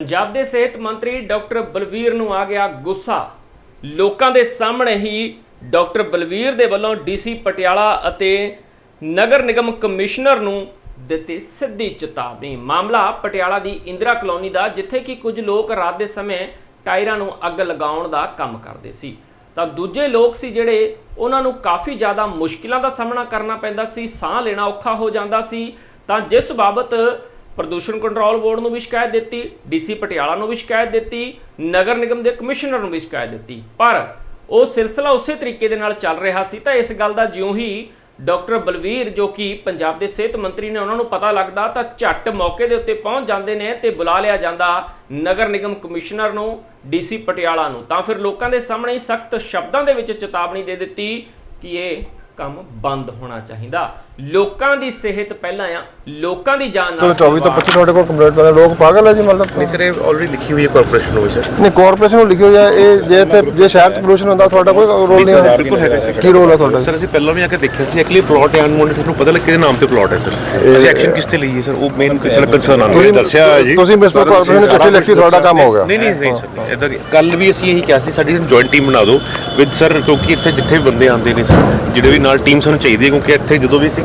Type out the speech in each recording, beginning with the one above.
ਪੰਜਾਬ ਦੇ ਸਿਹਤ ਮੰਤਰੀ ਡਾਕਟਰ ਬਲਵੀਰ ਨੂੰ ਆ ਗਿਆ ਗੁੱਸਾ। ਲੋਕਾਂ ਦੇ ਸਾਹਮਣੇ ਹੀ ਡਾਕਟਰ ਬਲਵੀਰ ਦੇ ਵੱਲੋਂ ਡੀਸੀ ਪਟਿਆਲਾ ਅਤੇ ਨਗਰ ਨਿਗਮ ਕਮਿਸ਼ਨਰ ਨੂੰ ਦਿੱਤੀ ਸਿੱਧੀ ਚੇਤਾਵਨੀ। ਮਾਮਲਾ ਪਟਿਆਲਾ ਦੀ ਇੰਦਰਾ ਕਲੋਨੀ ਦਾ, ਜਿੱਥੇ ਕਿ ਕੁਝ ਲੋਕ ਰਾਤ ਦੇ ਸਮੇਂ ਟਾਇਰਾਂ ਨੂੰ ਅੱਗ ਲਗਾਉਣ ਦਾ ਕੰਮ ਕਰਦੇ ਸੀ। ਤਾਂ ਦੂਜੇ ਲੋਕ ਸੀ ਜਿਹੜੇ ਉਹਨਾਂ ਨੂੰ ਕਾਫੀ ਜ਼ਿਆਦਾ ਮੁਸ਼ਕਿਲਾਂ ਦਾ ਸਾਹਮਣਾ ਕਰਨਾ ਪੈਂਦਾ ਸੀ, ਸਾਹ ਲੈਣਾ ਔਖਾ ਹੋ ਜਾਂਦਾ ਸੀ। ਤਾਂ ਜਿਸ ਬਾਬਤ ਪ੍ਰਦੂਸ਼ਣ ਕੰਟਰੋਲ ਬੋਰਡ ਨੂੰ ਵੀ ਸ਼ਿਕਾਇਤ ਦਿੱਤੀ, ਡੀਸੀ ਪਟਿਆਲਾ ਨੂੰ ਵੀ ਸ਼ਿਕਾਇਤ ਦਿੱਤੀ, ਨਗਰ ਨਿਗਮ ਦੇ ਕਮਿਸ਼ਨਰ ਨੂੰ ਵੀ ਸ਼ਿਕਾਇਤ ਦਿੱਤੀ। ਪਰ ਉਹ ਸਿਲਸਿਲਾ ਉਸੇ ਤਰੀਕੇ ਦੇ ਨਾਲ ਚੱਲ ਰਿਹਾ ਸੀ ਤਾਂ ਇਸ ਗੱਲ ਦਾ ਜਿਉਂ ਹੀ ਡਾਕਟਰ ਬਲਵੀਰ, ਜੋ ਕਿ ਪੰਜਾਬ ਦੇ ਸਿਹਤ ਮੰਤਰੀ ਨੇ, ਉਹਨਾਂ ਨੂੰ ਪਤਾ ਲੱਗਦਾ ਤਾਂ ਝੱਟ ਮੌਕੇ ਦੇ ਉੱਤੇ ਪਹੁੰਚ ਜਾਂਦੇ ਨੇ ਤੇ ਬੁਲਾ ਲਿਆ ਜਾਂਦਾ ਨਗਰ ਨਿਗਮ ਕਮਿਸ਼ਨਰ ਨੂੰ, ਡੀਸੀ ਪਟਿਆਲਾ ਨੂੰ। ਤਾਂ ਫਿਰ ਲੋਕਾਂ ਦੇ ਸਾਹਮਣੇ ਹੀ ਸਖਤ ਸ਼ਬਦਾਂ ਦੇ ਵਿੱਚ ਚੇਤਾਵਨੀ ਦੇ ਦਿੱਤੀ ਕਿ ਇਹ ਕੰਮ ਬੰਦ ਹੋਣਾ ਚਾਹੀਦਾ। ਲੋਕਾਂ ਦੀ ਸਿਹਤ ਪਹਿਲਾਂ ਆ ਲੋਕਾਂ ਦੀ ਜਾਨ ਤੋਂ ਨਾਲ 24 ਤੋਂ 25 ਤੁਹਾਡੇ ਕੋਲ ਕੰਪਲੀਟ ਵਾਲੇ ਲੋਕ ਪਾਗਲ ਹੈ ਜੀ ਮਤਲਬ। ਨਹੀਂ ਸਰ ਇਹ ਆਲਰੇਡੀ ਲਿਖੀ ਹੋਈ ਹੈ ਕਾਰਪੋਰੇਸ਼ਨ ਨੂੰ ਵੀ ਸਰ। ਨਹੀਂ ਕਾਰਪੋਰੇਸ਼ਨ ਨੂੰ ਲਿਖਿਓ ਜਾਂ ਇਹ ਜੇ ਇੱਥੇ ਜੇ ਸ਼ਹਿਰ ਚ ਪੋਲੂਸ਼ਨ ਹੁੰਦਾ ਤੁਹਾਡਾ ਕੋਈ ਰੋਲ ਨਹੀਂ ਹੈ। ਬਿਲਕੁਲ ਹੈਗਾ ਸਰ। ਕੀ ਰੋਲ ਹੈ ਤੁਹਾਡਾ? ਸਰ ਅਸੀਂ ਪਹਿਲਾਂ ਵੀ ਆ ਕੇ ਦੇਖਿਆ ਸੀ ਐਕਚੁਅਲੀ ਪਲਾਟ ਹੈ ਅਨਮੋਨਿਟਡ ਨੂੰ ਪਤਾ ਲੱਗ ਕਿਹਦੇ ਨਾਮ ਤੇ ਪਲਾਟ ਹੈ ਸਰ? ਅਸੀਂ ਐਕਸ਼ਨ ਕਿਸ ਤੇ ਲਈਏ ਸਰ? ਉਹ ਮੇਨ ਸਾਡਾ ਕੰਸਰਨ ਆ। ਤੁਸੀਂ ਦੱਸਿਆ ਜੀ। ਤੁਸੀਂ ਮਿਸਪਰ ਕਾਰਪੋਰੇਸ਼ਨ ਨੂੰ ਚਿੱਠੀ ਲਿਖਤੀ ਤੁਹਾਡਾ ਕੰਮ ਹੋ ਗਿਆ। ਨਹੀਂ ਨਹੀਂ ਨਹੀਂ ਸਰ ਇਦਾਂ ਕੱਲ ਵੀ ਅਸੀਂ ਇਹੀ ਕਿਹਾ ਸੀ ਸਾਡੀ ਜੁਆਇੰਟ ਟੀਮ ਬਣਾ ਦਿਓ ਵਿਦ ਸਰ ਕਿਉਂਕਿ ਇੱਥੇ ਜਿੱਥੇ ਵੀ ਬੰਦੇ ਆਉਂਦੇ ਨੇ ਸਰ ਜਿਹੜੇ ਵੀ ਨਾਲ ਟੀਮ ਸਾਨੂੰ ਚਾਹੀਦੀ ਹੈ ਕਿਉਂਕਿ ਇੱਥੇ ਜਦੋਂ ਵੀ ਅਸੀਂ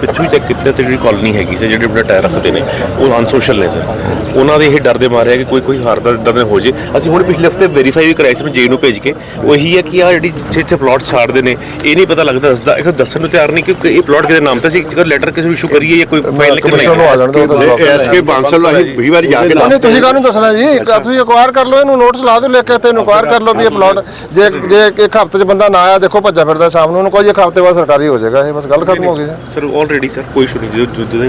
ਪਿੱਛੋਂ ਚੈੱਕ ਕੀਤਾ ਤੇ ਜਿਹੜੀ ਕਾਲੋਨੀ ਹੈਗੀ ਸਰ ਜਿਹੜੇ ਆਪਣੇ ਟਾਇਰ ਰੱਖਦੇ ਨੇ ਉਹ ਅਨਸੋਸ਼ਲ ਨੇ ਸਰ। ਉਹਨਾਂ ਦੇ ਇਹ ਡਰ ਦੇ ਮਾਰੇ ਹੈ ਕਿ ਕੋਈ ਕੋਈ ਹਾਰਦਾ ਇਦਾਂ ਦਾ ਹੋ ਜੇ। ਅਸੀਂ ਹੁਣ ਪਿਛਲੇ ਹਫ਼ਤੇ ਵੈਰੀਫਾਈ ਵੀ ਕਰਾਇਆ ਸੀ ਮੈਂ ਜੇ ਨੂੰ ਭੇਜ ਕੇ। ਉਹ ਹੈ ਕਿ ਆ ਜਿਹੜੀ ਜਿੱਥੇ ਜਿੱਥੇ ਪਲਾਟ ਛਾੜਦੇ ਨੇ ਇਹ ਨਹੀਂ ਪਤਾ ਲੱਗਦਾ ਦੱਸਦਾ। ਇਹ ਦੱਸਣ ਨੂੰ ਤਿਆਰ ਨਹੀਂ ਕਿ ਇਹ ਪਲਾਟ ਕਿਹਦੇ ਨਾਮ ਤੇ ਸੀ। ਜੇਕਰ ਲੈਟਰ ਕਿਸੇ ਨੂੰ ਇਸ਼ੂ ਕਰੀਏ ਜਾਂ ਕੋਈ ਫਾਈਲ ਲਿਖ ਨੂੰ ਆ ਉਹਦਾ ਜਵਾਬ। ਐਸਕੇ ਬਾਂਸਲ ਅਸੀਂ ਵੀਹ ਵਾਰੀ ਜਾ ਕੇ ਨਹੀਂ ਨਹੀਂ, ਤੁਸੀਂ ਕਾਹਨੂੰ ਦੱਸਣਾ ਜੀ? ਇੱਕ ਤੁਸੀਂ ਅਕਵਾਇਰ ਕਰ ਲਓ ਇਹਨੂੰ ਨੋਟਿਸ ਲਾ ਦਿਓ ਲਿਖ ਕੇ ਇੱਥੇ ਇਨਕੁਆਇਰ ਕਰ ਲਓ ਵੀ ਇਹ ਪਲਾਟ ਜੇ ਜੇ ਇੱਕ ਹਫ਼ਤੇ 'ਚ ਬੰਦਾ ਨਾ ਆਇਆ ਦੇਖੋ ਭੱਜਾ ਫਿਰਦਾ ਸ਼ਾਮ ਨੂੰ ਉਹਨੂੰ ਕੋਈ ਇੱਕ ਹਫ਼ਤੇ ਬਾਅਦ ਸਰਕਾਰੀ ਹੋ ਜਾਏਗਾ ਇਹ ਬਸ ਗੱਲ ਖਤਮ ਹੋ ਗਈ। ਸਰ ਆਲਰੇਡੀ ਸਰ ਕੋਈ ਇਸ਼ੂ ਨਹੀਂ ਜਦੋਂ ਜਦੋਂ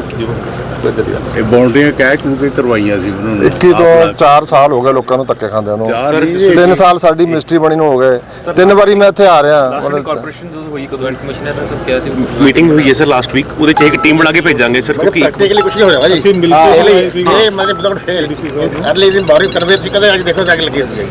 ਜਦੋਂ ਇਹ ਬਾਉਂਡਰੀਆਂ ਕਹਿ ਕੂ ਕੇ ਕਰਵਾਈਆਂ ਸੀ ਉਹਨਾਂ ਨੇ? 21 ਤੋਂ 4 ਸਾਲ ਹੋ ਗਏ ਲੋਕਾਂ ਨੂੰ ਧੱਕੇ ਖਾਂਦਿਆਂ ਨੂੰ। ਚਾਰ ਹੀ 3 ਸਾਲ ਸਾਡੀ ਮਿਸਟਰੀ ਬਣੀ ਨੂੰ ਹੋ ਗਏ। ਤਿੰਨ ਵਾਰੀ ਮੈਂ ਇੱਥੇ ਆ ਰਿਹਾ। ਮਤਲਬ ਕਾਰਪੋਰੇਸ਼ਨ ਜਦੋਂ ਹੋਈ ਕਦੋਂ ਕਮਿਸ਼ਨਰ ਨੇ ਸਭ ਕਿਹਾ ਸੀ ਮੀਟਿੰਗ ਹੋਈ ਹੈ ਸਰ ਲਾਸਟ ਵੀਕ ਉਹਦੇ ਚ ਇੱਕ ਟੀਮ ਬਣਾ ਕੇ ਭੇਜਾਂਗੇ ਸਰ ਕਿਉਂਕਿ ਪ੍ਰੈਕਟੀਕਲੀ ਕੁਝ ਨਹੀਂ ਹੋ ਰਿਹਾ ਜੀ ਅਸੀਂ ਮਿਲ ਕੇ ਇਹ ਮੈਨੇ ਬਲੌਗ ਫੇਲ ਅਰਲੀ ਦਿਨ ਬਾਰੀ ਤਰਵੇਤ ਸੀ ਕਦੇ ਅੱਜ ਦੇਖੋ ਜਾ ਕੇ ਲੱਗੀ ਹੋਈ ਹੈ।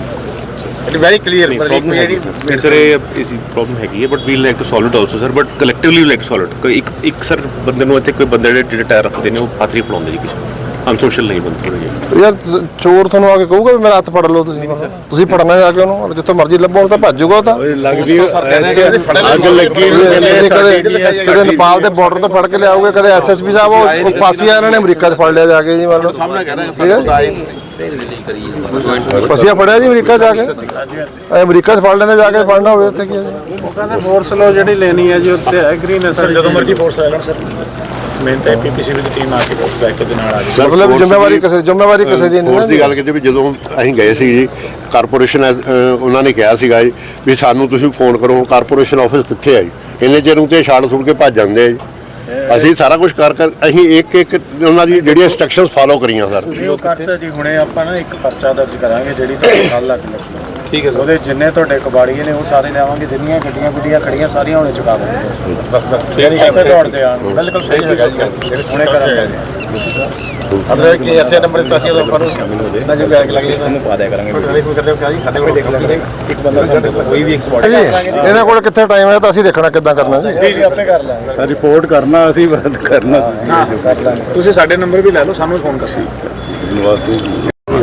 ਇਟ ਵੈਰੀ ਕਲੀਅਰ ਇੱਕ ਨਹੀਂ ਸਰ ਇਸੀ ਪ੍ਰੋਬਲਮ ਹੈਗੀ ਹੈ but we like to solve it also sir but collectively like solve it ਇੱਕ ਇੱਕ ਸਰ ਬੰਦੇ ਨੂੰ ਇੱਥੇ ਕੋਈ ਬੰਦੇ ਜਿਹੜੇ ਜਿਹੜੇ ਟਾਇਰ ਰੱਖਦੇ ਨੇ ਉਹ ਹੱਥ ਨਹੀਂ ਫਲਾਉਂਦੇ ਜੀ ਕਿਸੇ ਅਨਸੋਸ਼ਲ ਨਹੀਂ ਬੰਦੇ ਥੋੜੇ ਜਿਹੇ ਯਾਰ ਤ- ਚੋਰ ਤੁਹਾਨੂੰ ਆ ਕੇ ਕਹੂਗਾ ਵੀ ਮੇਰਾ ਹੱਥ ਫੜ ਲਓ ਤੁਸੀਂ। ਤੁਸੀਂ ਫੜਨਾ ਜਾ ਕੇ ਉਹਨੂੰ ਜਿੱਥੋਂ ਮਰਜ਼ੀ ਲੱਭੋ ਉਹ ਤਾਂ ਭੱਜੂਗਾ ਉਹ ਤਾਂ। ਲੱਗਦੀ ਅੱਗ ਲੱਗੀ ਇਹ ਕਦੇ ਕਦੇ ਨੇਪਾਲ ਦੇ ਬਾਰਡਰ ਤੋਂ ਫੜ ਕੇ ਲਿਆਓਗੇ ਕਦੇ ਐਸਐਸਪੀ ਸਾਹਿਬ ਉਹ ਉਹ ਪਾਸੀਆ ਇਹਨਾਂ ਨੇ ਅਮਰੀਕਾ 'ਚ ਫੜ ਲਿਆ ਜਾ ਕੇ ਜੀ ਮਤਲਬ। ਸਾਹਮਣੇ ਕਹਿ ਰਹੇ ਪਸੀਆ ਫੜਿਆ ਜੀ ਅਮਰੀਕਾ ਜਾ ਕੇ। ਇਹ ਅਮਰੀਕਾ 'ਚ ਫੜ ਲੈਂਦੇ ਜਾ ਕੇ ਫੜਨਾ ਹੋਵੇ ਉੱਥੇ ਕੀ ਹੈ ਜੀ? ਕਹਿੰਦੇ ਫੋਰਸ ਲੋ ਜਿਹੜੀ ਲੈਣੀ ਹੈ ਜੀ ਉੱਤੇ ਐਗਰੀ ਨੇ ਸਰ ਜਦੋਂ ਮਰਜ਼ੀ ਫੋਰਸ ਲੈ ਲੈਣ ਸਰ। ਮੇਨ ਤਾਂ ਪੀਪੀਸੀ ਦੀ ਟੀਮ ਆ ਕੇ ਬੈਕ ਦੇ ਨਾਲ ਆ ਗਈ ਮਤਲਬ ਜ਼ਿੰਮੇਵਾਰੀ ਕਿਸੇ ਜ਼ਿੰਮੇਵਾਰੀ ਕਿਸੇ ਦੀ ਨਹੀਂ ਨਾ ਦੀ। ਗੱਲ ਕੀਤੀ ਵੀ ਜਦੋਂ ਅਸੀਂ ਗਏ ਸੀ ਜੀ ਕਾਰਪੋਰੇਸ਼ਨ ਉਹਨਾਂ ਨੇ ਕਿਹਾ ਸੀਗਾ ਜੀ ਵੀ ਸਾਨੂੰ ਤੁਸੀਂ ਫੋਨ ਕਰੋ ਕਾਰਪੋਰੇਸ਼ਨ ਆਫਿਸ ਕਿੱਥੇ ਆ ਜੀ? ਇੰਨੇ ਚਿਰ ਨੂੰ ਤੇ ਛਾੜ ਛੁੱਟ ਕੇ ਭੱਜ ਜਾਂਦੇ ਆ ਜੀ। ਅਸੀਂ ਸਾਰਾ ਕੁਝ ਕਰ ਕਰ ਅਸੀਂ ਇੱਕ ਇੱਕ ਉਹਨਾਂ ਦੀ ਜਿਹੜੀਆਂ ਇਨਸਟਰਕਸ਼ਨਸ ਫਾਲੋ ਕਰੀਆਂ ਸਰ। ਉਹ ਕਰਤਾ ਜੀ ਹੁਣੇ ਆਪਾਂ ਨਾ ਇੱਕ ਪਰਚਾ ਦਰਜ ਕਰਾਂਗੇ ਜਿਹੜੀ ਤੁਹਾਡੇ ਨਾਲ ਲੱਗ ਲੱਗੀ ਠੀਕ ਹੈ ਉਹਦੇ ਜਿੰਨੇ ਤੁਹਾਡੇ ਕਬਾੜੀਏ ਨੇ ਉਹ ਸਾਰੇ ਲਿਆਵਾਂਗੇ ਜਿੰਨੀਆਂ ਗੱਡੀਆਂ ਗੁੱਡੀਆਂ ਖੜੀਆਂ ਸਾਰੀਆਂ ਹੁਣੇ ਚੁਕਾ ਦਾਂਗੇ ਬਸ ਬਸ ਜਿਹੜੀ ਆਪੇ ਦੌੜਦੇ ਆਣ ਬਿਲਕੁਲ ਸਹੀ ਹੈਗਾ ਜੀ ਜਿਹੜੇ ਹੁਣੇ ਕਰਾਂਗੇ। ਅਦਰ ਕਿ ਐਸੇ ਨੰਬਰ ਦਿੱਤਾ ਸੀ ਆਪਾਂ ਨੂੰ ਨਾ ਜੋ ਬੈਗ ਲੱਗ ਜਾਂਦਾ ਪਾ ਦਿਆ ਕਰਾਂਗੇ। ਕੋਈ ਕਰਦੇ ਹੋ ਜੀ ਸਾਡੇ ਕੋਲ ਦੇਖ ਲਾਂਗੇ ਇੱਕ ਬੰਦਾ ਸਾਡੇ ਕੋਲ ਕੋਈ ਵੀ ਇੱਕ ਸਪੌਟ ਜੀ। ਇਹਨਾਂ ਕੋਲ ਕਿੱਥੇ ਟਾਈਮ ਹੈ ਤਾਂ ਅਸੀਂ ਦੇਖਣਾ ਕਿੱਦਾਂ ਕਰਨਾ ਜੀ। ਜੀ ਆਪੇ ਕਰ ਲਾਂਗੇ। ਰਿਪੋਰਟ ਕਰਨਾ ਅਸੀਂ ਬੰਦ ਕਰਨਾ ਤੁਸੀਂ ਤੁਸੀਂ ਸਾਡੇ ਨੰਬਰ ਵੀ ਲੈ ਲਓ ਸਾਨੂੰ ਫੋਨ ਕਰੋ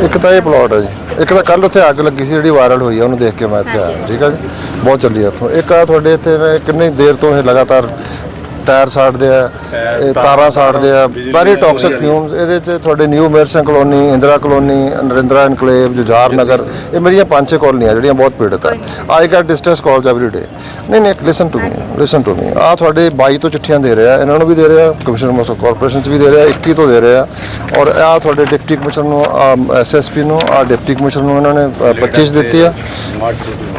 ਇੱਕ ਤਾਂ ਇਹ ਪਲਾਟ ਹੈ ਜੀ। ਇੱਕ ਤਾਂ ਕੱਲ ਉੱਥੇ ਅੱਗ ਲੱਗੀ ਸੀ ਜਿਹੜੀ ਵਾਇਰਲ ਹੋਈ ਹੈ ਉਹਨੂੰ ਦੇਖ ਕੇ ਮੈਂ ਇੱਥੇ ਆਇਆ। ਠੀਕ ਹੈ ਜੀ? ਬਹੁਤ ਚੱਲੀ ਆ ਉੱਥੋਂ। ਇੱਕ ਆ ਤੁਹਾਡੇ ਇੱਥੇ ਕਿੰਨੀ ਦੇਰ ਤੋਂ ਇਹ ਲਗਾਤਾਰ ਟਾਇਰ ਸਾੜਦੇ ਆ ਇਹ ਤਾਰਾਂ ਸਾੜਦੇ ਆ ਵੈਰੀ ਟੌਕਸਿਕ ਫਿਊਮਸ ਇਹਦੇ ਚ ਤੁਹਾਡੇ new ਮੇਰਸਨ colony Indira colony Narindra enclave Jujhar Nagar ਇਹ ਮੇਰੀਆਂ ਪੰਜ ਛੇ ਕਲੋਨੀਆਂ ਜਿਹੜੀਆਂ ਬਹੁਤ ਪੀੜਤ ਆ। I get distress calls every day ਨਹੀਂ ਨਹੀਂ listen to me listen to me ਆ ਤੁਹਾਡੇ 22 ਤੋਂ ਚਿੱਠੀਆਂ ਦੇ ਰਿਹਾ ਇਹਨਾਂ ਨੂੰ ਵੀ ਦੇ ਰਿਹਾ ਕਮਿਸ਼ਨਰ ਮੋਸੋ ਕਾਰਪੋਰੇਸ਼ਨ ਚ ਵੀ ਦੇ ਰਿਹਾ 21 ਤੋਂ ਦੇ ਰਿਹਾ। ਔਰ ਆ ਤੁਹਾਡੇ ਡਿਪਟੀ ਕਮਿਸ਼ਨਰ ਨੂੰ ਐਸਐਸਪੀ ਨੂੰ ਆ ਡਿਪਟੀ ਕਮਿਸ਼ਨਰ ਨੂੰ ਇਹਨਾਂ ਨੇ ਅ, 25 ਚ ਦਿੱਤੀ ਆ।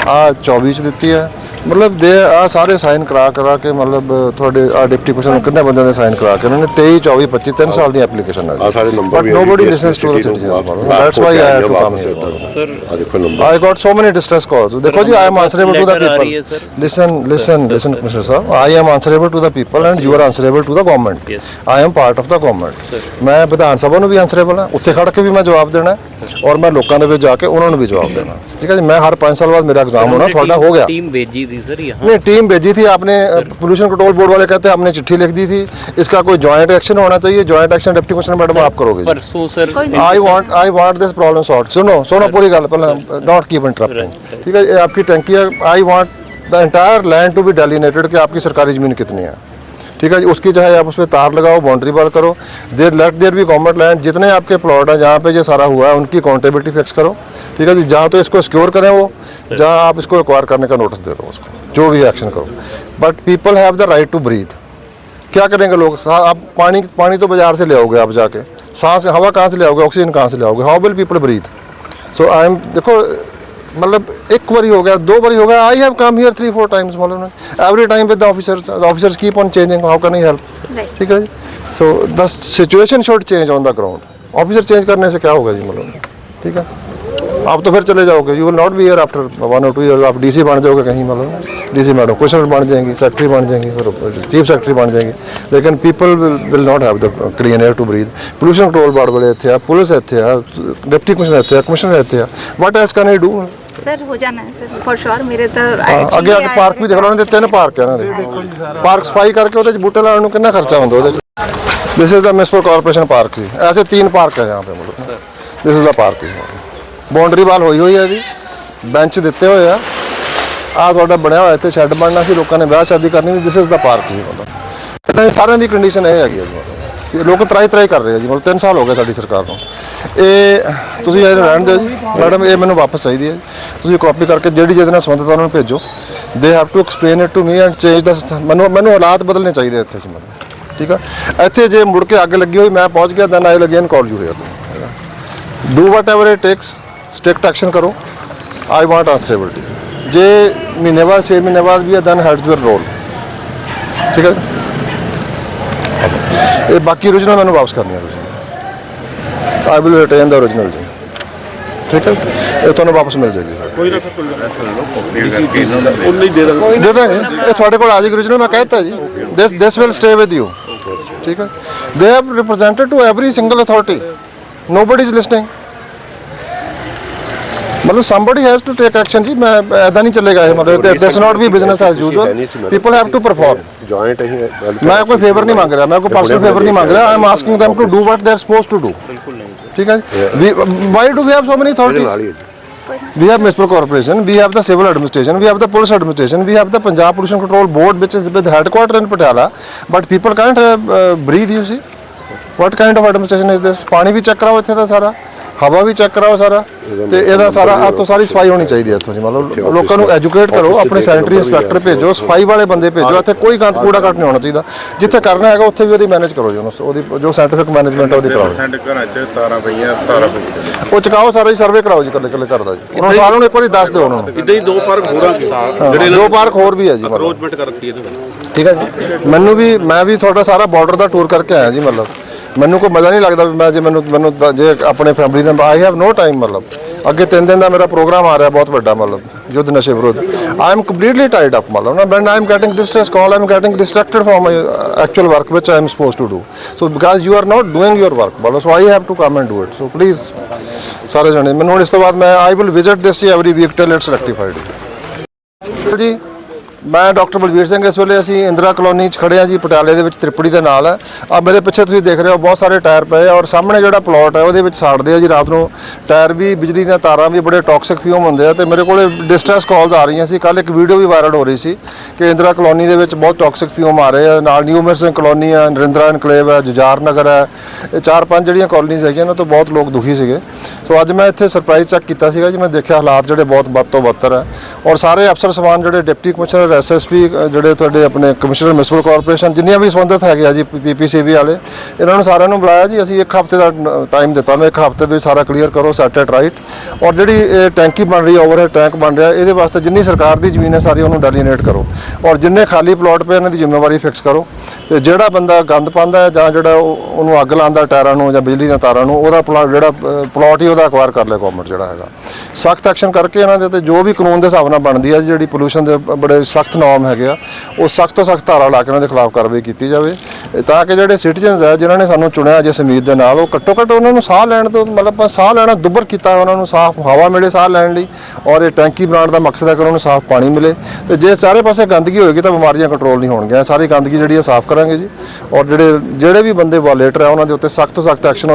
ਆ 24 ਚ ਦਿੱਤੀ ਆ। ਮਤਲਬ ਦੇ ਆ ਸਾਰੇ ਸਾਈਨ ਕਰਾ ਕਰਾ ਕੇ ਮਤਲਬ ਤੁਹਾਡੇ ਆ ਡਿਪਟੀ ਕਮਿਸ਼ਨਰ ਕਿੰਨੇ ਬੰਦਿਆਂ ਦੇ ਸਾਈਨ ਕਰਾ ਕੇ ਉਹਨਾਂ ਨੇ 23 24 25 3 ਸਾਲ ਦੀ ਐਪਲੀਕੇਸ਼ਨ ਆ ਸਾਰੇ number but we nobody listens to the citizens that's why I have to come here sir ਆ ਦੇਖੋ number I got so many distress calls. ਦੇਖੋ ਜੀ I am answerable to the letter ਆ ਰਹੀ ਹੈ, people. sir. Listen, listen, listen, Commissioner sir. I am answerable to the people and you are answerable to the government. Yes. I am part of the government. ਮੈਂ ਵਿਧਾਨ ਸਭਾ ਨੂੰ ਵੀ answerable ਹਾਂ ਉੱਥੇ ਖੜ ਕੇ ਵੀ ਮੈਂ ਜਵਾਬ ਦੇਣਾ ਔਰ ਮੈਂ ਲੋਕਾਂ ਦੇ ਵਿੱਚ ਜਾ ਕੇ ਉਹਨਾਂ ਨੂੰ ਵੀ ਜਵਾਬ ਦੇਣਾ ਠੀਕ ਹੈ ਜੀ ਮੈਂ ਹਰ 5 ਸਾਲ ਬਾਅਦ ਮੇਰਾ ਐਗਜ਼ਾਮ ਹੋਣਾ ਤੁਹਾਡਾ ਹੋ ਗਿਆ ਟੀਮ ਵੇਜੀ थी सर यहाँ नहीं टीम भेजी थी आपने पोल्यूशन कंट्रोल बोर्ड वाले कहते हैं हमने चिट्ठी लिख दी थी इसका कोई ज्वाइंट एक्शन होना चाहिए joint action deputy commissioner madam आप करोगे परसों sir I want I want this problem solve सुनो सुनो पूरी गल पहले नॉट कीप इंटरप्टिंग ठीक है आपकी टंकी है I want the entire land to be delineated कि आपकी सरकारी ज़मीन कितनी है। ठीक है उसकी चाहे आप उस पर तार लगाओ बाउंड्री वाल करो। देर लेट देर भी गवर्नमेंट लैंड जितने आपके प्लॉट हैं, जहाँ पे ये सारा हुआ है, उनकी अकाउंटेबिलिटी फिक्स करो। ठीक है जी, जहाँ तो इसको सिक्योर करें वो, जहाँ आप इसको एक्वायर करने का नोटिस दे दो उसको, जो भी एक्शन करो। But people have the right to breathe क्या करेंगे लोग? आप पानी पानी तो बाज़ार से ले आओगे आप जाके। सांस, हवा कहाँ से ले आओगे? ऑक्सीजन कहाँ से ले आओगे? How will people breathe so I am देखो मतलब एक बारी हो गया दो बारी हो गया। I have come here three four times मालूम every time with the officers the officers keep on changing how can I help ठीक है जी? So the situation should change on the ground officer change करने से क्या होगा जी मतलब? ठीक है? आप तो फिर चले जाओगे। You will not be here after one और टू ईयर आप डीसी बन जाओगे कहीं मतलब डीसी मैडम क्वेश्चन बन जाएँगे सेक्रेटरी बन जाएँगे फिर चीफ सेक्रेटरी बन जाएँगे। लेकिन people will not have the clean air to breathe pollution control board वाले इतने पुलिस इतने डिप्टी कमिश्नर इतने कमिश्नर इतने what as can I do sir ਹੋ ਜਾਣਾ ਹੈ ਸਰ ਸ਼ੋਰ ਮੇਰੇ ਤਾਂ actually ਅੱਗੇ ਅੱਗੇ ਪਾਰਕ ਵੀ ਦੇਖ ਲਓ ਉਹਨਾਂ ਦੇ ਤਿੰਨ ਪਾਰਕ ਇਹਨਾਂ ਦੇ ਪਾਰਕ ਸਫ਼ਾਈ ਕਰਕੇ ਉਹਦੇ ਚ ਬੂਟੇ ਲਾਉਣ ਨੂੰ ਕਿੰਨਾ ਖਰਚਾ ਹੁੰਦਾ ਉਹਦੇ ਚ this is the municipal corporation park ਜੀ ਐਸੇ ਤਿੰਨ ਪਾਰਕ ਹੈ ਯਹਾਂ ਪੇ ਮਤਲਬ ਦਿਸ ਇਜ਼ ਦਾ ਪਾਰਕ ਜੀ ਬਾਉਂਡਰੀ ਵਾਲ ਹੋਈ ਹੋਈ ਹੈ ਜੀ ਬੈਂਚ ਦਿੱਤੇ ਹੋਏ ਆ ਆ ਤੁਹਾਡਾ ਬਣਿਆ ਹੋਇਆ ਇੱਥੇ ਸ਼ੈੱਡ ਬਣਨਾ ਸੀ ਲੋਕਾਂ ਨੇ ਵਿਆਹ ਸ਼ਾਦੀ ਕਰਨੀ ਸੀ ਦਿਸ ਇਜ਼ ਦਾ ਪਾਰਕ ਜੀ ਮਤਲਬ ਸਾਰਿਆਂ ਦੀ ਕੰਡੀਸ਼ਨ ਇਹ ਹੈਗੀ ਜੀ ਮਤਲਬ ਲੋਕ ਤਰਾਈ ਤਰਾਈ ਕਰ ਰਹੇ ਆ ਜੀ ਮਤਲਬ 3 ਸਾਲ ਹੋ ਗਏ ਸਾਡੀ ਸਰਕਾਰ ਨੂੰ। ਇਹ ਤੁਸੀਂ ਇਹ ਰਹਿਣ ਦਿਓ ਜੀ। ਮੈਡਮ, ਇਹ ਮੈਨੂੰ ਵਾਪਸ ਚਾਹੀਦੀ ਹੈ ਤੁਸੀਂ ਕਾਪੀ ਕਰਕੇ ਜਿਹੜੀ ਜਿਹਦੇ ਨਾਲ ਸੰਬੰਧਿਤ ਉਹਨਾਂ ਨੂੰ ਭੇਜੋ। They have to explain it to me and change ਦਾ ਮੈਨੂੰ ਮੈਨੂੰ ਹਾਲਾਤ ਬਦਲਣੇ ਚਾਹੀਦੇ ਇੱਥੇ ਜੀ ਮੈਨੂੰ ਠੀਕ ਆ? ਇੱਥੇ ਜੇ ਮੁੜ ਕੇ ਅੱਗ ਲੱਗੀ ਹੋਈ, ਮੈਂ ਪਹੁੰਚ ਗਿਆ then I will again call you here do whatever it takes strict action ਕਰੋ। ਆਈ ਵਾਂਟ ਆਂਸਰੇਬਿਲਟੀ ਜੇ ਮਹੀਨੇ ਬਾਅਦ 6 ਮਹੀਨੇ ਬਾਅਦ ਵੀ ਹੈ ਦੈਨ ਹੈਡਸ ਯੂਰ ਰੋਲ ਠੀਕ ਹੈ ਇਹ ਬਾਕੀ origignal ਮੈਨੂੰ ਵਾਪਸ ਕਰਨੀ ਹੈ ਤੁਸੀਂ। I will retain the origignal ਜੀ। ਠੀਕ ਹੈ? ਇਹ ਤੁਹਾਨੂੰ ਵਾਪਸ ਮਿਲ ਜਾਏਗੀ। ਸਰ ਦੇ ਦਾਂਗੇ। ਇਹ ਤੁਹਾਡੇ ਕੋਲ ਆ ਜਾਏਗੀ origignal ਮੈਂ ਕਹਿਤਾ ਜੀ। This this will stay with you ਠੀਕ ਹੈ? They have represented to every single authority nobody is listening ਮਤਲਬ somebody has to take action ਜੀ। ਮੈਂ ਐਦਾਂ ਨਹੀਂ ਚੱਲੇਗਾ ਇਹ। ਮਤਲਬ this not be business as usual people have to perform joint ਅਸੀਂ ਮੈਂ ਕੋਈ ਫੇਵਰ ਨਹੀਂ ਮੰਗ ਰਿਹਾ ਮੈਂ ਕੋਈ ਪਰਸਨਲ ਫੇਵਰ ਨਹੀਂ ਮੰਗ ਰਿਹਾ I am asking them to do what they are supposed to do ਠੀਕ ਹੈ ਜੀ why do we have so many ਨਾਲ ਹੀ ਅਥਾਰਟੀਜ਼ ਹੈ ਜੀ। we have municipal corporation we have the civil administration we have the police administration we have the punjab pollution control board which is with headquarter in patiala but people can't uh, uh, breathe you see what kind of administration is this ਪਾਣੀ ਵੀ check ਕਰਾਓ ਇੱਥੇ ਦਾ ਸਾਰਾ ਹਵਾ ਵੀ check ਕਰਾਓ ਸਾਰਾ ਤੇ ਇਹਦਾ ਸਾਰਾ ਆ ਤੋਂ ਸਾਰੀ ਸਫ਼ਾਈ ਹੋਣੀ ਚਾਹੀਦੀ ਹੈ ਇੱਥੋਂ ਜੀ। ਮਤਲਬ ਲੋਕਾਂ ਨੂੰ ਐਜੂਕੇਟ ਕਰੋ ਆਪਣੇ ਸੈਨੇਟਰੀ ਇੰਸਪੈਕਟਰ ਭੇਜੋ ਸਫ਼ਾਈ ਵਾਲੇ ਬੰਦੇ ਭੇਜੋ ਇੱਥੇ ਕੋਈ ਗੰਦ ਕੂੜਾ ਕੱਟ ਨਹੀਂ ਹੋਣਾ ਚਾਹੀਦਾ। ਜਿੱਥੇ ਕਰਨਾ ਹੈਗਾ ਉੱਥੇ ਵੀ ਉਹਦੀ ਮੈਨੇਜ ਕਰੋ ਜੀ ਉਹਨੂੰ ਉਹਦੀ ਜੋ ਸਾਇੰਟੀਫਿਕ ਮੈਨੇਜਮੈਂਟ ਉਹਦੀ ਕਰਾਓ ਸੈਂਡ ਘਰਾਂ 'ਚ ਤਾਰਾਂ ਪਈਆਂ ਤਾਰਾਂ ਪਈਆਂ। ਉਹ ਚਕਾਓ ਸਾਰਾ ਹੀ ਸਰਵੇ ਕਰਾਓ ਜੀ ਇਕੱਲੇ ਇਕੱਲੇ ਕਰਦਾ ਜੀ। ਉਹਨਾਂ ਸਾਰਿਆਂ ਨੂੰ ਇੱਕ ਵਾਰੀ ਦੱਸ ਦਿਓ ਉਹਨਾਂ ਨੂੰ। ਇਦਾਂ ਹੀ ਦੋ ਪਾਰਕ ਹੋਰਾਂ ਜਿਹੜੇ ਦੋ ਪਾਰਕ ਹੋਰ ਵੀ ਹੈ ਜੀ ਮਤਲਬ। ਅਪਰੋਚਮੈਂਟ ਕਰ ਰੱਖੀ ਹੈ ਠੀਕ ਹੈ ਜੀ। ਮੈਨੂੰ ਵੀ ਮੈਂ ਵੀ ਤੁਹਾਡਾ ਸਾਰਾ ਬਾਰਡਰ ਦਾ ਟੂਰ ਕਰਕੇ ਆਇਆ ਜੀ ਮਤਲਬ। ਮੈਨੂੰ ਕੋਈ ਮਜ਼ਾ ਨਹੀਂ ਲੱਗਦਾ ਵੀ ਮੈਂ ਜੇ ਮੈਨੂੰ ਮੈਨੂੰ ਤਾਂ ਜੇ ਆਪਣੇ ਫੈਮਿਲੀ ਨਾਲ ਆਈ ਹੈਵ ਨੋ ਟਾਈਮ ਮਤਲਬ। ਅੱਗੇ ਤਿੰਨ ਦਿਨ ਦਾ ਮੇਰਾ ਪ੍ਰੋਗਰਾਮ ਆ ਰਿਹਾ ਬਹੁਤ ਵੱਡਾ ਮਤਲਬ, ਯੁੱਧ ਨਸ਼ੇ ਵਿਰੁੱਧ। I am completely tied up ਮਤਲਬ ਨਾ band I am getting distress call I am getting distracted from my actual work which I am supposed to do so because you are not doing your work ਮਤਲਬ so I have to come and do it so please ਸਾਰੇ ਜਣੇ, ਮੈਨੂੰ ਹੁਣ ਇਸ ਤੋਂ ਬਾਅਦ ਮੈਂ I will visit this every week till it's rectified ਜੀ ਮੈਂ ਡਾਕਟਰ ਬਲਵੀਰ ਸਿੰਘ ਇਸ ਵੇਲੇ ਅਸੀਂ ਇੰਦਰਾ ਕਲੋਨੀ 'ਚ ਖੜੇ ਆ ਜੀ, ਪਟਿਆਲੇ ਦੇ ਵਿੱਚ ਤ੍ਰਿਪੜੀ ਦੇ ਨਾਲ। ਹੈ ਆ ਮੇਰੇ ਪਿੱਛੇ ਤੁਸੀਂ ਦੇਖ ਰਹੇ ਹੋ ਬਹੁਤ ਸਾਰੇ ਟਾਇਰ ਪਏ ਔਰ ਸਾਹਮਣੇ ਜਿਹੜਾ ਪਲਾਟ ਹੈ ਉਹਦੇ ਵਿੱਚ ਸਾੜਦੇ ਆ ਜੀ, ਰਾਤ ਨੂੰ ਟਾਇਰ ਵੀ, ਬਿਜਲੀ ਦੀਆਂ ਤਾਰਾਂ ਵੀ ਬੜੇ ਟੌਕਸਿਕ ਫਿਊਮ ਹੁੰਦੇ ਆ ਤੇ ਮੇਰੇ ਕੋਲੇ ਡਿਸਟ੍ਰੈਸ ਕਾਲਸ ਆ ਰਹੀਆਂ ਸੀ। ਕੱਲ ਇੱਕ ਵੀਡੀਓ ਵੀ ਵਾਇਰਲ ਹੋ ਰਹੀ ਸੀ ਕਿ ਇੰਦਰਾ ਕਲੋਨੀ ਦੇ ਵਿੱਚ ਬਹੁਤ ਟੌਕਸਿਕ ਫਿਊਮ ਆ ਰਹੇ ਆ। ਨਾਲ ਨਿਊ ਮਿਰਸਨ ਕਲੋਨੀ ਆ, ਨਰਿੰਦਰਾ ਇਨਕਲੇਵ ਹੈ ਜੁਜਾਰ ਨਗਰ ਹੈ। ਇਹ ਚਾਰ ਪੰਜ ਜਿਹੜੀਆਂ ਕਾਲੋਨੀਜ਼ ਹੈਗੀਆਂ ਉਹਨਾਂ ਤੋਂ ਬਹੁਤ ਲੋਕ ਦੁਖੀ ਸੀਗੇ। ਸੋ ਅੱਜ ਮੈਂ ਇੱਥੇ ਸਰਪ੍ਰਾਈਜ਼ ਚੈੱਕ ਕੀਤਾ ਸੀਗਾ ਜੀ, ਮੈਂ ਦੇਖਿਆ ਹਾਲਾਤ ਜਿਹੜੇ ਬਹੁਤ ਬਦ ਤੋਂ ਬੱਤਰ ਹੈ ਔਰ ਸਾਰੇ ਅਫਸਰ ਸਮਾਨ ਜਿਹੜੇ ਡਿਪਟੀ ਕਮਿਸ਼ਨਰ ਐਸਐਸਪੀ ਜਿਹੜੇ ਤੁਹਾਡੇ ਆਪਣੇ ਕਮਿਸ਼ਨਰ ਮਿਊਨਿਸਪਲ ਕਾਰਪੋਰੇਸ਼ਨ, ਜਿੰਨੀਆਂ ਵੀ ਸੰਬੰਧਿਤ ਹੈਗੇ ਆ ਜੀ ਪੀਪੀਸੀਬੀ ਵਾਲੇ, ਇਹਨਾਂ ਨੂੰ ਸਾਰਿਆਂ ਨੂੰ ਬੁਲਾਇਆ ਜੀ, ਅਸੀਂ ਇੱਕ ਹਫ਼ਤੇ ਦਾ ਟਾਈਮ ਦਿੱਤਾ। ਮੈਂ ਇੱਕ ਹਫ਼ਤੇ ਦੇ ਵਿੱਚ ਸਾਰਾ ਕਲੀਅਰ ਕਰੋ ਸੈਟ ਐਟ ਰਾਈਟ ਔਰ ਜਿਹੜੀ ਇਹ ਟੈਂਕੀ ਬਣ ਰਹੀ ਹੈ ਓਵਰਹੈਡ ਟੈਂਕ ਬਣ ਰਿਹਾ, ਇਹਦੇ ਵਾਸਤੇ ਜਿੰਨੀ ਸਰਕਾਰ ਦੀ ਜ਼ਮੀਨ ਹੈ, ਸਾਰੀ ਉਹਨੂੰ ਡੈਲੀਨੇਟ ਕਰੋ। ਔਰ ਜਿੰਨੇ ਖਾਲੀ ਪਲਾਟ ਪਏ ਇਹਨਾਂ ਦੀ ਜ਼ਿੰਮੇਵਾਰੀ ਫਿਕਸ ਕਰੋ। ਤੇ ਜਿਹੜਾ ਬੰਦਾ ਗੰਦ ਪਾਉਂਦਾ ਹੈ, ਜਾਂ ਜਿਹੜਾ ਉਹਨੂੰ ਅੱਗ ਲਾਉਂਦਾ ਟਾਇਰਾਂ ਨੂੰ ਜਾਂ ਬਿਜਲੀ ਦੀਆਂ ਤਾਰਾਂ ਨੂੰ, ਉਹਦਾ ਪਲਾਟ ਜਿਹੜਾ ਪਲਾਟ ਹੀ ਉਹਦਾ ਅਕਵਾਇਰ ਕਰ ਲੈ ਗਵਰਨਮੈਂਟ ਜਿਹੜਾ ਹੈਗਾ। ਸਖਤ ਐਕਸ਼ਨ ਕਰਕੇ ਇਹਨਾਂ ਦੇ ਤੇ ਜੋ ਵੀ ਕਾਨੂੰਨ ਦੇ ਹਿਸਾਬ ਨਾਲ ਬਣਦੀ ਹੈ ਜਿਹੜੀ ਪੋਲੂਸ਼ਨ ਦੇ ਬੜੇ ਸਖਤ ਸਖਤ ਨੋਰਮ ਹੈਗੇ ਆ, ਉਹ ਸਖਤ ਤੋਂ ਸਖਤ ਧਾਰਾ ਲਾ ਕੇ ਉਹਨਾਂ ਦੇ ਖਿਲਾਫ ਕਾਰਵਾਈ ਕੀਤੀ ਜਾਵੇ। ਤਾਂ ਕਿ ਜਿਹੜੇ ਸਿਟੀਜ਼ਨਸ ਹੈ ਜਿਨ੍ਹਾਂ ਨੇ ਸਾਨੂੰ ਚੁਣਿਆ ਜਿਸ ਉਮੀਦ ਦੇ ਨਾਲ, ਉਹ ਘੱਟੋ ਘੱਟ ਉਹਨਾਂ ਨੂੰ ਸਾਹ ਲੈਣ ਤੋਂ, ਮਤਲਬ ਆਪਾਂ ਸਾਹ ਲੈਣਾ ਦੁੱਬਰ ਕੀਤਾ ਉਹਨਾਂ ਨੂੰ, ਸਾਫ਼ ਹਵਾ ਮਿਲੇ ਸਾਹ ਲੈਣ ਲਈ, ਔਰ ਇਹ ਟੈਂਕੀ ਬਣਾਉਣ ਦਾ ਮਕਸਦ ਹੈ ਕਿ ਉਹਨਾਂ ਨੂੰ ਸਾਫ਼ ਪਾਣੀ ਮਿਲੇ। ਤੇ ਜੇ ਸਾਰੇ ਪਾਸੇ ਗੰਦਗੀ ਹੋਏਗੀ ਤਾਂ ਬਿਮਾਰੀਆਂ ਕੰਟਰੋਲ ਨਹੀਂ ਹੋਣਗੀਆਂ। ਸਾਰੀ ਗੰਦਗੀ ਜਿਹੜੀ ਹੈ ਸਾਫ਼ ਕਰਾਂਗੇ ਜੀ। ਔਰ ਜਿਹੜੇ ਜਿਹੜੇ ਵੀ ਬੰਦੇ ਵਾਲੇਟਰ ਹੈ ਉਹਨਾਂ ਦੇ ਉੱਤੇ ਸਖਤ ਤੋਂ ਸਖਤ ਐਕਸ਼ਨ